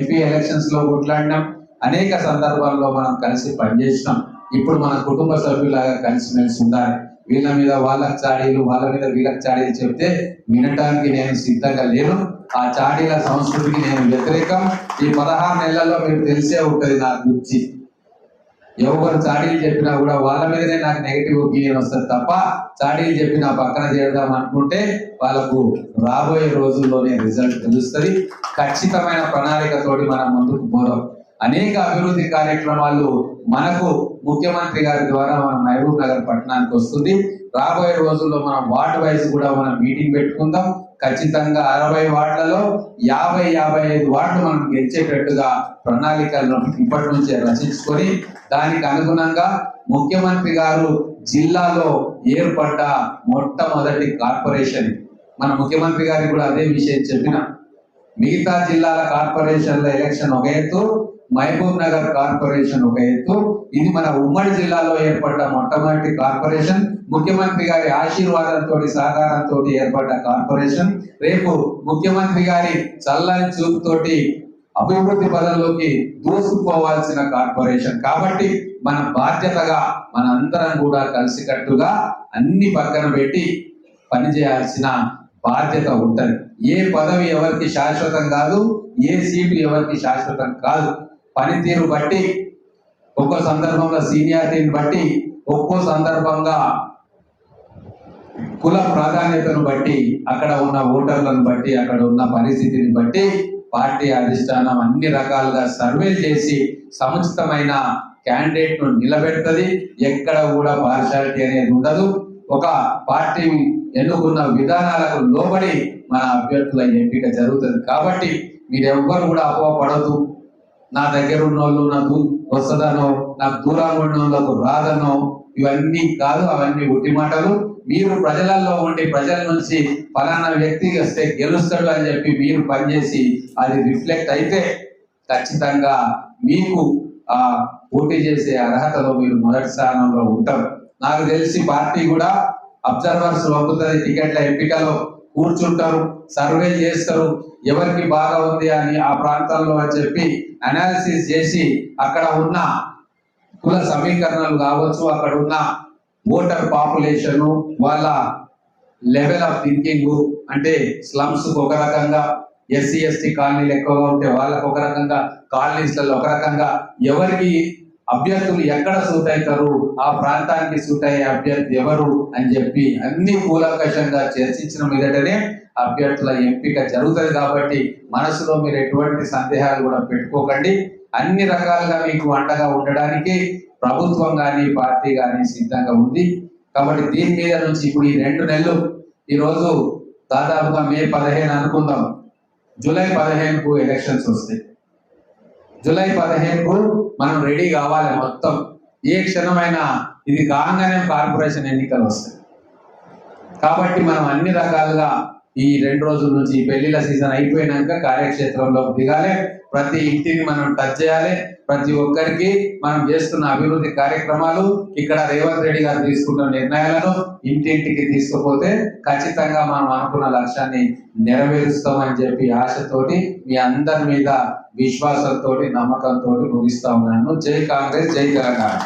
ఎలక్షన్స్లో కొట్లాడినాం. అనేక సందర్భాల్లో మనం కలిసి పనిచేసినాం. ఇప్పుడు మన కుటుంబ సభ్యులాగా కలిసిమెలిసి ఉండాలి. వీళ్ళ మీద వాళ్ళకి చాడీలు వాళ్ళ మీద వీళ్ళకి చాడీలు చెప్తే వినటానికి నేను సిద్ధంగా లేను. ఆ చాడీల సంస్కృతికి నేను వ్యతిరేకం. ఈ పదహారు నెలల్లో మీకు తెలిసే ఉంటుంది నా గురించి ఎవరు చాడీలు చెప్పినా కూడా వాళ్ళ మీదనే నాకు నెగిటివ్ ఒపీనియన్ వస్తుంది తప్ప చాడీలు చెప్పి నా పక్కన చేద్దాం అనుకుంటే వాళ్ళకు రాబోయే రోజుల్లోనే రిజల్ట్ తెలుస్తుంది. ఖచ్చితమైన ప్రణాళికతోటి మనం ముందుకు పోదాం. అనేక అభివృద్ధి కార్యక్రమాలు మనకు ముఖ్యమంత్రి గారి ద్వారా మన మహబూబ్ నగర్ పట్టణానికి వస్తుంది. రాబోయే రోజుల్లో మనం వార్డు వైజ్ కూడా మనం మీటింగ్ పెట్టుకుందాం. ఖచ్చితంగా అరవై వార్డులలో యాభై యాభై ఐదు వార్డులు మనం గెలిచేటట్టుగా ప్రణాళికలను ఇప్పటి నుంచే రచించుకొని దానికి అనుగుణంగా ముఖ్యమంత్రి గారు జిల్లాలో ఏర్పడ్డ మొట్టమొదటి కార్పొరేషన్. మన ముఖ్యమంత్రి గారికి కూడా అదే విషయం చెప్పిన. మిగతా జిల్లాల కార్పొరేషన్ల ఎలక్షన్ ఒక ఎత్తు మహబూబ్ నగర్ కార్పొరేషన్ ఒక ఎత్తు. ఇది మన ఉమ్మడి జిల్లాలో ఏర్పడ్డ మొట్టమొదటి కార్పొరేషన్. ముఖ్యమంత్రి గారి ఆశీర్వాదంతో సహకారంతో ఏర్పడ్డ కార్పొరేషన్. రేపు ముఖ్యమంత్రి గారి చల్లని చూపుతోటి అభివృద్ధి పదంలోకి దూసుకుపోవాల్సిన కార్పొరేషన్. కాబట్టి మన బాధ్యతగా మనందరం కూడా కలిసికట్టుగా అన్ని పక్కన పెట్టి పనిచేయాల్సిన బాధ్యత ఉంటది. ఏ పదవి ఎవరికి శాశ్వతం కాదు ఏ సీటు ఎవరికి శాశ్వతం కాదు. పనితీరు బట్టి ఒక్కో సందర్భంగా సీనియారిటీని బట్టి ఒక్కో సందర్భంగా కుల ప్రాధాన్యతను బట్టి అక్కడ ఉన్న ఓటర్లను బట్టి అక్కడ ఉన్న పరిస్థితిని బట్టి పార్టీ అధిష్టానం అన్ని రకాలుగా సర్వే చేసి సముచితమైన క్యాండిడేట్ను నిలబెడుతుంది. ఎక్కడ కూడా పార్షాలిటీ అనేది ఉండదు. ఒక పార్టీ ఎన్నుకున్న విధానాలకు లోబడి మన అభ్యర్థుల ఎంపిక జరుగుతుంది. కాబట్టి మీరు ఎవ్వరు కూడా పడదు నా దగ్గర ఉన్న వాళ్ళు నాకు వస్తుందనో నాకు దూరంగా ఉన్న వాళ్ళకు రాదనో ఇవన్నీ కాదు అవన్నీ ఒట్టి మాటలు. మీరు ప్రజలలో ఉండి ప్రజల నుంచి ఫలానా వ్యక్తి వస్తే గెలుస్తాడు అని చెప్పి మీరు పనిచేసి అది రిఫ్లెక్ట్ అయితే ఖచ్చితంగా మీకు ఆ పోటీ చేసే అర్హతలో మీరు మొదటి స్థానంలో ఉంటారు. నాకు తెలిసి పార్టీ కూడా అబ్జర్వర్స్ పంపుతుంది టికెట్ల ఎంపికలో. కూర్చుంటారు సర్వే చేస్తారు ఎవరికి బాగా ఉంది అని ఆ ప్రాంతాల్లో అని చెప్పి అనాలిసిస్ చేసి అక్కడ ఉన్న కుల సమీకరణలు కావచ్చు అక్కడ ఉన్న ఓటర్ పాపులేషన్ వాళ్ళ లెవెల్ ఆఫ్ థింకింగ్ అంటే స్లమ్స్ ఒక రకంగా ఎస్సీ ఎస్టీ కాలనీలు ఎక్కువగా ఉంటే వాళ్ళకు ఒక రకంగా కాలనీస్లలో ఒక రకంగా ఎవరికి అభ్యర్థులు ఎక్కడ సూట్ అవుతారు? ఆ ప్రాంతానికి సూట్ అయ్యే అభ్యర్థి ఎవరు? అని చెప్పి అన్ని కూలంకషంగా చర్చించిన మీదటనే అభ్యర్థుల ఎంపిక జరుగుతుంది కాబట్టి మనసులో మీరు ఎటువంటి సందేహాలు కూడా పెట్టుకోకండి. అన్ని రకాలుగా మీకు అండగా ఉండడానికి ప్రభుత్వం కానీ పార్టీ కానీ సిద్ధంగా ఉంది. కాబట్టి దీని మీద నుంచి ఇప్పుడు ఈ రెండు నెలలు ఈ రోజు దాదాపుగా మే పదిహేను అనుకుందాం. జూలై పదిహేనుకు ఎలక్షన్స్ వస్తాయి. జూలై పదిహేనుకు మనం రెడీ కావాలి మొత్తం. ఏ క్షణమైనా ఇది కాగానే కార్పొరేషన్ ఎన్నికలు వస్తాయి. కాబట్టి మనం అన్ని రకాలుగా ఈ రెండు రోజుల నుంచి పెళ్ళిళ్ళ సీజన్ అయిపోయినాక కార్యక్షేత్రంలో దిగాలి. ప్రతి ఇంటిని మనం టచ్ చేయాలి. ప్రతి ఒక్కరికి మనం చేస్తున్న అభివృద్ధి కార్యక్రమాలు ఇక్కడ రేవంత్ రెడ్డి గారు తీసుకున్న నిర్ణయాలను ఇంటింటికి తీసుకుపోతే ఖచ్చితంగా మనం అనుకున్న లక్ష్యాన్ని నెరవేరుస్తామని చెప్పి ఆశతోటి మీ అందరి మీద విశ్వాసంతో నమ్మకంతో ముగిస్తా ఉన్నాను. జై కాంగ్రెస్ జై తెలంగాణ.